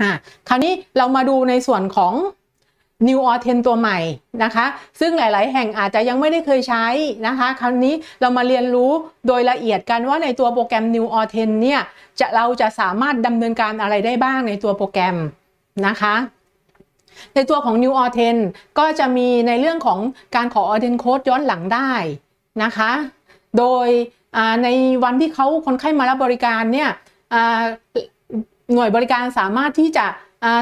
อ่าคราวนี้เรามาดูในส่วนของ New o r 10ตัวใหม่นะคะ ซึ่งหลาย ๆ แห่งอาจจะยังไม่ได้เคยใช้นะคะ คราวนี้เรามาเรียนรู้โดยละเอียดกันว่าในตัวโปรแกรม New o r 10เนี่ยจะเราจะสามารถดำเนินการอะไรได้บ้างในตัวโปรแกรมนะคะในตัวของ New o r 10 ก็จะมีในเรื่องของการขอ o r 10 code ย้อนหลังได้นะคะ โดยในวันที่เขาคนไข้มารับบริการเนี่ย หน่วยบริการสามารถที่จะ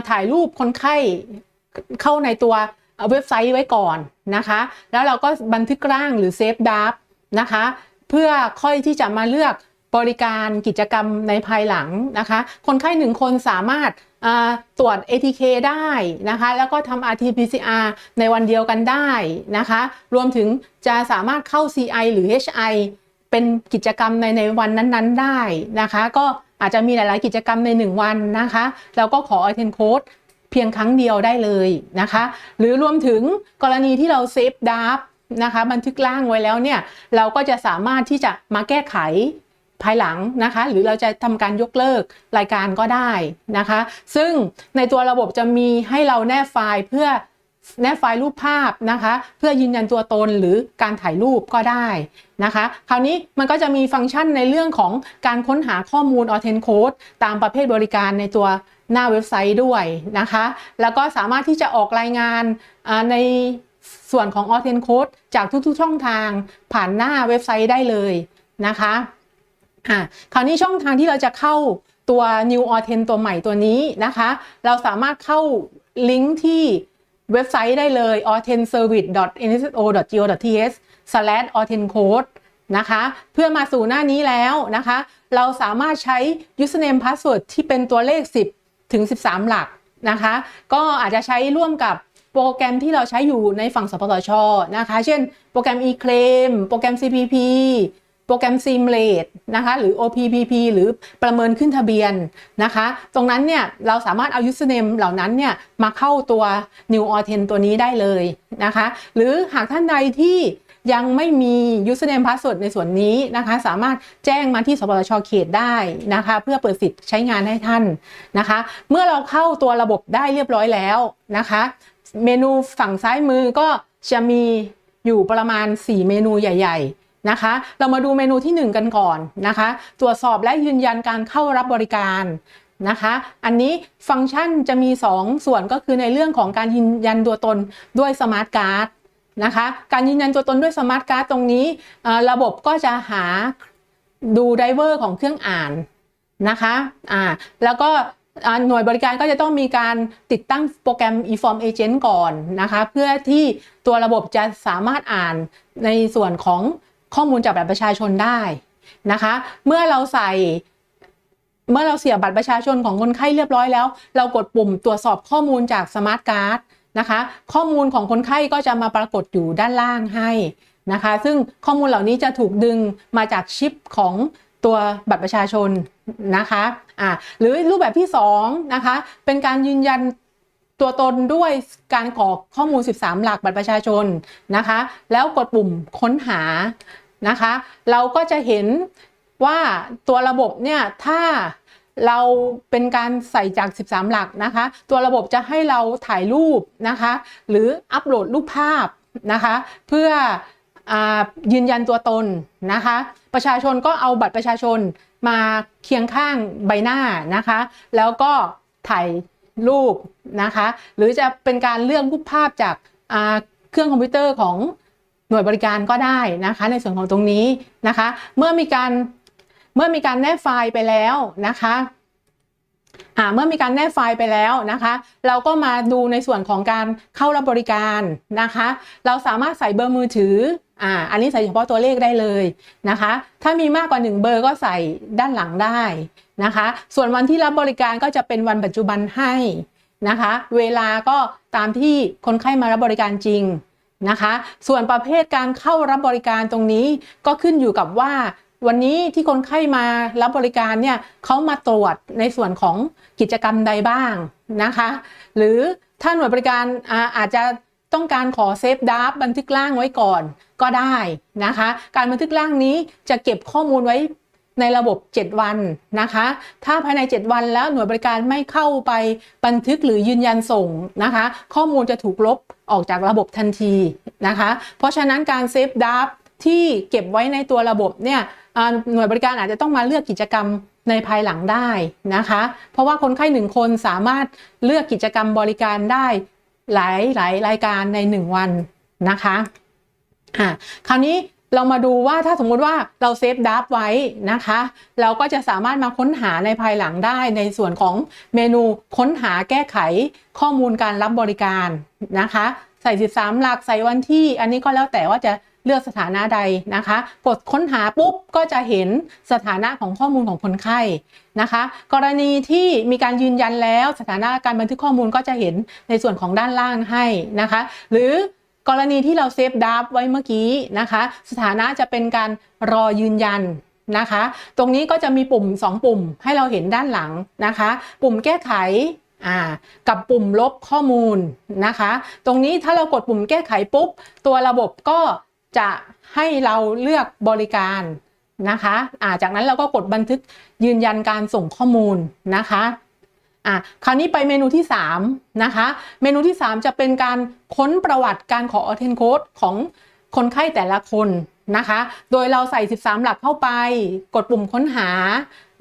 ถ่ายรูปคนไข้เข้าในตัวเว็บไซต์ไว้ก่อนนะคะ แล้วเราก็บันทึกร่างหรือเซฟดับนะคะ เพื่อค่อยที่จะมาเลือกบริการกิจกรรมในภายหลังนะคะ คนไข้หนึ่งคนสามารถตรวจ ATK ได้นะคะ แล้วก็ทำ RT-PCR ในวันเดียวกันได้นะคะ รวมถึงจะสามารถเข้า CI หรือ HI เป็นกิจกรรมในในวันนั้น ๆ ได้นะคะ ก็ อาจจะมีหลาย ๆ กิจกรรมใน 1 วันนะคะแล้วก็ขอ a t t e n code เพียงครั้งเดียวได้เลยนะคะ หรือรวมถึงกรณีที่เราเซฟดับนะคะบันทึกล่างไว้แล้วเนี่ย เราก็จะสามารถที่จะมาแก้ไขภายหลังนะคะ หรือเราจะทำการยกเลิกรายการก็ได้นะคะ ซึ่งในตัวระบบจะมีให้เราแนบไฟล์เพื่อ แนบไฟล์รูปภาพนะคะ เพื่อยืนยันตัวตนหรือการถ่ายรูปก็ได้นะคะ คราวนี้มันก็จะมีฟังก์ชันในเรื่องของการค้นหาข้อมูล Authent Code ตามประเภทบริการในตัวหน้าเว็บไซต์ด้วยนะคะ แล้วก็สามารถที่จะออกรายงานในส่วนของ Authent Code จากทุกๆช่องทางผ่านหน้าเว็บไซต์ได้เลยนะคะอ่าคราวนี้ช่องทางที่เราจะเข้าตัว New Authent ตัวใหม่ตัวนี้นะคะ เราสามารถเข้าลิงก์ที่ เว็บไซต์ได้เลย authenservice.nso.go.th/authenccode นะคะ เพื่อมาสู่หน้านี้แล้วนะคะ เราสามารถใช้ username password ที่เป็นตัวเลข 10 ถึง 13 หลักนะคะ ก็อาจจะใช้ร่วมกับโปรแกรมที่เราใช้อยู่ในฝั่งสปสชนะคะ เช่น โปรแกรม eClaim โปรแกรม CPP โปรแกรม Simulate นะคะหรือ OPPP หรือประเมินขึ้นทะเบียนนะคะ ตรงนั้นเนี่ยเราสามารถเอา username เหล่านั้นเนี่ยมาเข้าตัว New o r 10ตัวนี้ได้เลยนะคะ หรือหากท่านใดที่ยังไม่มี username password ในส่วนนี้นะคะ สามารถแจ้งมาที่สปสชเขตได้นะคะ เพื่อเปิดสิทธิ์ใช้งานให้ท่านนะคะ เมื่อเราเข้าตัวระบบได้เรียบร้อยแล้วนะคะ เมนูฝั่งซ้ายมือก็จะมีอยู่ประมาณ 4 เมนูใหญ่ ๆ นะคะ เรามาดูเมนูที่ 1 กันก่อนนะคะ ตรวจสอบและยืนยันการเข้ารับบริการนะคะ อันนี้ฟังก์ชันจะมี 2 ส่วนก็คือในเรื่องของการยืนยันตัวตนด้วยสมาร์ทการ์ดนะคะ การยืนยันตัวตนด้วยสมาร์ทการ์ดตรงนี้ระบบก็จะหาดูไดเวอร์ของเครื่องอ่านนะคะอ่าแล้วก็หน่วยบริการก็จะต้องมีการติดตั้งโปรแกรม eForm Agent ก่อนนะคะ เพื่อที่ตัวระบบจะสามารถอ่านในส่วนของ ข้อมูลจากบัตรประชาชนได้นะคะ เมื่อเราใส่เมื่อเราเสียบบัตรประชาชนของคนไข้เรียบร้อยแล้ว เรากดปุ่มตรวจสอบข้อมูลจากสมาร์ทการ์ดนะคะ ข้อมูลของคนไข้ก็จะมาปรากฏอยู่ด้านล่างให้นะคะ ซึ่งข้อมูลเหล่านี้จะถูกดึงมาจากชิปของตัวบัตรประชาชนนะคะอ่าหรือรูปแบบที่2นะคะ เป็นการยืนยันตัวตนด้วยการกรอกข้อมูล 13 หลักบัตรประชาชนนะคะ แล้วกดปุ่มค้นหา นะคะ เราก็จะเห็นว่าตัวระบบเนี่ยถ้าเราเป็นการใส่จาก 13 หลักนะคะ ตัวระบบจะให้เราถ่ายรูปนะคะ หรืออัปโหลดรูปภาพนะคะ เพื่ออยืนยันตัวตนนะคะ ประชาชนก็เอาบัตรประชาชนมาเคียงข้างใบหน้านะคะ แล้วก็ถ่ายรูปนะคะ หรือจะเป็นการเลือกรูปภาพจากเครื่องคอมพิวเตอร์ของ หน่วยบริการก็ได้นะคะ ในส่วนของตรงนี้นะคะ เมื่อมีการเมื่อมีการแนบไฟล์ไปแล้วนะคะอ่าเมื่อมีการแนบไฟล์ไปแล้วนะคะ เราก็มาดูในส่วนของการเข้ารับบริการนะคะ เราสามารถใส่เบอร์มือถืออ่าอันนี้ใส่เฉพาะตัวเลขได้เลยนะคะ ถ้ามีมากกว่า 1 เบอร์ก็ใส่ด้านหลังได้นะคะ ส่วนวันที่รับบริการก็จะเป็นวันปัจจุบันให้นะคะ เวลาก็ตามที่คนไข้มารับบริการจริง นะคะ ส่วนประเภทการเข้ารับบริการตรงนี้ก็ขึ้นอยู่กับว่าวันนี้ที่คนไข้มารับบริการเนี่ยเขามาตรวจในส่วนของกิจกรรมใดบ้างนะคะ หรือถ้าหน่วยบริการอาอาจจะต้องการขอเซฟดับบันทึกล่างไว้ก่อนก็ได้นะคะ การบันทึกล่างนี้จะเก็บข้อมูลไว้ ในระบบ 7 วันนะคะ ถ้าภายใน 7 วันแล้วหน่วยบริการไม่เข้าไปบันทึกหรือยืนยันส่งนะคะ ข้อมูลจะถูกลบออกจากระบบทันทีนะคะ เพราะฉะนั้นการเซฟดับที่เก็บไว้ในตัวระบบเนี่ยหน่วยบริการอาจจะต้องมาเลือกกิจกรรมในภายหลังได้นะคะ เพราะว่าคนไข้หนึ่งคนสามารถเลือกกิจกรรมบริการได้หลายหลายรายการใน 1 วันนะคะอะคราวนี้ เรามาดูว่าถ้าสมมุติว่าเราเซฟดับไว้นะคะ เราก็จะสามารถมาค้นหาในภายหลังได้ในส่วนของเมนูค้นหาแก้ไขข้อมูลการรับบริการนะคะ ใส่ 13 หลักใส่วันที่ อันนี้ก็แล้วแต่ว่าจะเลือกสถานะใดนะคะ กดค้นหาปุ๊บก็จะเห็นสถานะของข้อมูลของคนไข้นะคะ กรณีที่มีการยืนยันแล้วสถานะการบันทึกข้อมูลก็จะเห็นในส่วนของด้านล่างให้นะคะ หรือ กรณีที่เราเซฟดับไว้เมื่อกี้นะคะ สถานะจะเป็นการรอยืนยันนะคะ ตรงนี้ก็จะมีปุ่ม 2 ปุ่มให้เราเห็นด้านหลังนะคะ ปุ่มแก้ไขกับปุ่มลบข้อมูลนะคะ ตรงนี้ถ้าเรากดปุ่มแก้ไขปุ๊บ ตัวระบบก็จะให้เราเลือกบริการนะคะ จากนั้นเราก็กดบันทึกยืนยันการส่งข้อมูลนะคะ อะคราวนี้ไปเมนูที่ 3 นะคะ เมนูที่ 3 จะเป็นการค้นประวัติการขอออเทนโคดของคนไข้แต่ละคนนะคะ โดยเราใส่ 13 หลักเข้าไป กดปุ่มค้นหา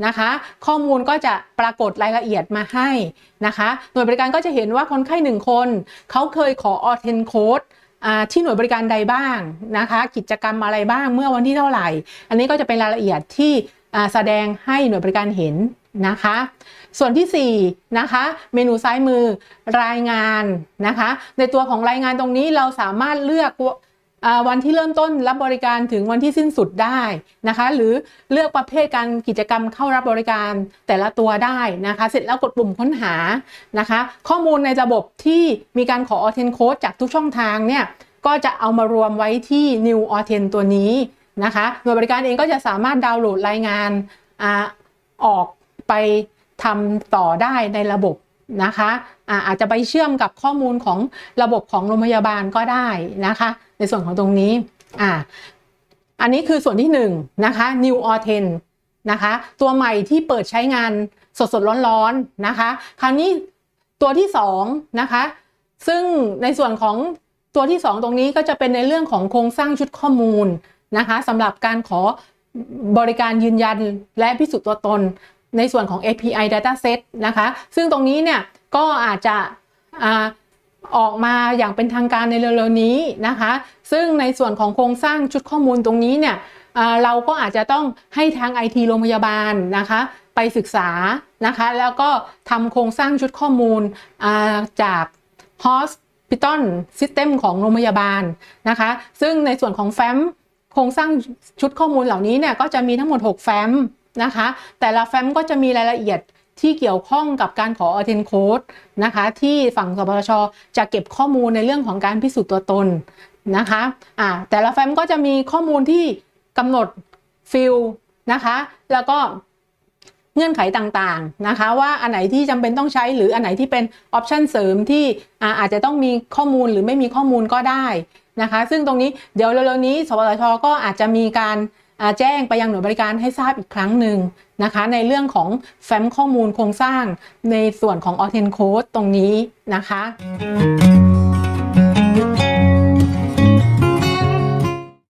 นะคะ ข้อมูลก็จะปรากฏรายละเอียดมาให้นะคะหน่วยบริการก็จะเห็นว่าคนไข้หนึ่งคน เขาเคยขอออเทนโคดที่หน่วยบริการใดบ้างนะคะ กิจกรรมอะไรบ้างเมื่อวันที่เท่าไหร่ อันนี้ก็จะเป็นรายละเอียดที่แสดงให้หน่วยบริการเห็น นะคะ ส่วนที่4นะคะเมนูซ้ายมือรายงานนะคะ ในตัวของรายงานตรงนี้เราสามารถเลือกวันที่เริ่มต้นรับบริการถึงวันที่สิ้นสุดได้นะคะ หรือเลือกประเภทการกิจกรรมเข้ารับบริการแต่ละตัวได้นะคะ เสร็จแล้วกดปุ่มค้นหานะคะ ข้อมูลในระบบที่มีการขอ Authent Code จากทุกช่องทางเนี่ยก็จะเอามารวมไว้ที่ New Authent ตัวนี้นะคะหน่วยบริการเองก็จะสามารถดาวน์โหลดรายงานอออก ไปทำต่อได้ในระบบนะคะอาอาจจะไปเชื่อมกับข้อมูลของระบบของโรงพยาบาลก็ได้นะคะ ในส่วนของตรงนี้อ่าอันนี้คือส่วนที่1นงนะคะ New o r t e n นะคะ ตัวใหม่ที่เปิดใช้งานสดๆร้อนๆนะคะ คราวนี้ตัวที่2นะคะ ซึ่งในส่วนของตัวที่ 2 ตรงนี้ก็จะเป็นในเรื่องของโครงสร้างชุดข้อมูลนะคะสำหรับการขอบริการยืนยันและพิสูจน์ตัวตน ในส่วนของ API Dataset นะคะ ซึ่งตรงนี้เนี่ยก็อาจจะออกมาอย่างเป็นทางการในเร็วๆนี้นะคะ ซึ่งในส่วนของโครงสร้างชุดข้อมูลตรงนี้เนี่ยเราก็อาจจะต้องให้ทาง IT โรงพยาบาลนะคะ ไปศึกษานะคะ แล้วก็ทำโครงสร้างชุดข้อมูลจาก Hospital System ของโรงพยาบาลนะคะ ซึ่งในส่วนของแฟ้มโครงสร้างชุดข้อมูลเหล่านี้เนี่ยก็จะมีทั้งหมด 6 แฟ้ม นะคะ แต่ละแฟ้มก็จะมีรายละเอียดที่เกี่ยวข้องกับการขอ Authent Code นะคะ ที่ฝั่งสปชจะเก็บข้อมูลในเรื่องของการพิสูจน์ตัวตนนะคะอ่าแต่ละแฟ้มก็จะมีข้อมูลที่กำหนดฟิลนะคะ แล้วก็เงื่อนไขต่างๆนะคะ ว่าอันไหนที่จำเป็นต้องใช้หรืออันไหนที่เป็นออปชันเสริมที่อาอาจจะต้องมีข้อมูลหรือไม่มีข้อมูลก็ได้นะคะ ซึ่งตรงนี้เดี๋ยวเร็วๆนี้สปชก็อาจจะมีการ แจ้งไปยังหน่วยบริการให้ทราบอีกครั้งหนึ่งนะคะ ในเรื่องของแฟ้มข้อมูลโครงสร้างในส่วนของ Authent Code ตรงนี้นะคะ